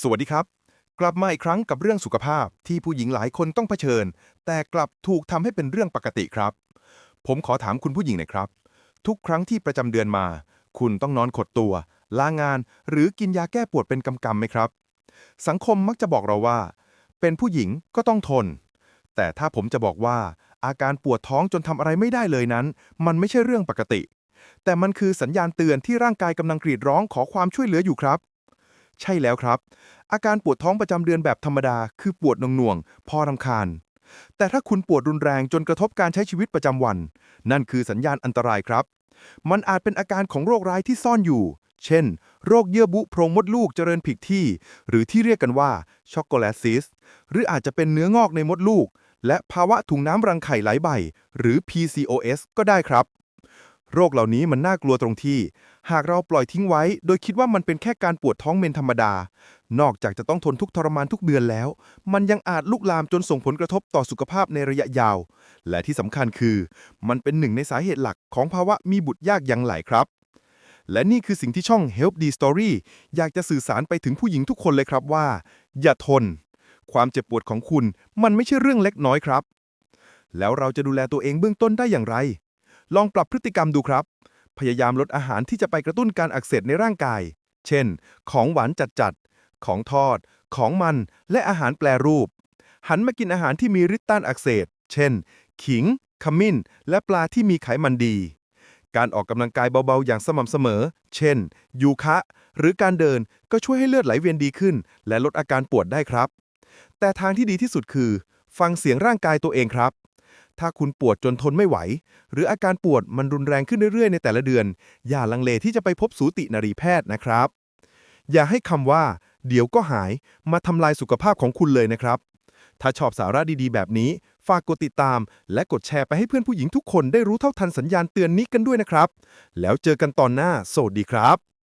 สวัสดีครับ กลับมาอีกครั้งกับเรื่องสุขภาพที่ผู้หญิงหลายคนต้องเผชิญ แต่กลับถูกทำให้เป็นเรื่องปกติครับ ผมขอถามคุณผู้หญิงหน่อยครับ ทุกครั้งที่ประจำเดือนมา คุณต้องนอนขดตัว ลางาน หรือกินยาแก้ปวดเป็นกำๆไหมครับ สังคมมักจะบอกเราว่า เป็นผู้หญิงก็ต้องทน แต่ถ้าผมจะบอกว่า อาการปวดท้องจนทำอะไรไม่ได้เลยนั้น มันไม่ใช่เรื่องปกติ แต่มันคือสัญญาณเตือนที่ร่างกายกำลังกรีดร้องขอความช่วยเหลืออยู่ครับ ใช่แล้วครับ อาการปวดท้องประจำเดือนแบบธรรมดา คือปวดหน่วงๆพอรำคาญ แต่ถ้าคุณปวดรุนแรงจนกระทบการใช้ชีวิตประจำวัน นั่นคือสัญญาณอันตรายครับ มันอาจเป็นอาการของโรคร้ายที่ซ่อนอยู่ เช่น โรคเยื่อบุโพรงมดลูกเจริญผิดที่ หรือที่เรียกกันว่าช็อกโกแลตซิสหรืออาจจะเป็นเนื้องอกในมดลูก และภาวะถุงน้ำรังไข่หลายใบ หรือ PCOS ก็ได้ครับ โรคเหล่านี้มันน่ากลัวตรงที่ หากเราปล่อยทิ้งไว้ โดยคิดว่ามันเป็นแค่การปวดท้องเมนธรรมดา นอกจากจะต้องทนทุกทรมานทุกเดือนแล้ว มันยังอาจลุกลามจนส่งผลกระทบต่อสุขภาพในระยะยาว และที่สำคัญคือ มันเป็นหนึ่งในสาเหตุหลักของภาวะมีบุตรยากยังไหลครับ และนี่คือสิ่งที่ช่อง Help D Story อยากจะสื่อสารไปถึงผู้หญิงทุกคนเลยครับว่า อย่าทน ความเจ็บปวดของคุณมันไม่ใช่เรื่องเล็กน้อยครับ แล้วเราจะดูแลตัวเองเบื้องต้นได้อย่างไร ลองปรับพฤติกรรมดูครับ พยายามลดอาหารที่จะไปกระตุ้นการอักเสบในร่างกาย เช่น ของหวานจัดๆ ของทอด ของมัน และอาหารแปรรูป หันมากินอาหารที่มีฤทธิ์ต้านอักเสบ เช่น ขิง ขมิ้น และปลาที่มีไขมันดี การออกกำลังกายเบาๆ อย่างสม่ำเสมอ เช่น ยูคะ หรือการเดินก็ช่วยให้เลือดไหลเวียนดีขึ้น และลดอาการปวดได้ครับ แต่ทางที่ดีที่สุดคือ ฟังเสียงร่างกายตัวเองครับ ถ้าคุณปวดจนทนไม่ไหว หรืออาการปวดมันรุนแรงขึ้นเรื่อยๆ ในแต่ละเดือน อย่าลังเลที่จะไปพบสูตินรีแพทย์นะครับ อย่าให้คำว่า เดี๋ยวก็หายมาทำลายสุขภาพของคุณเลยนะครับ ถ้าชอบสาระดีๆ แบบนี้ ฝากกดติดตาม และกดแชร์ไปให้เพื่อนผู้หญิงทุกคนได้รู้เท่าทันสัญญาณเตือนนี้กันด้วยนะครับ แล้วเจอกันตอนหน้า สวัสดีครับ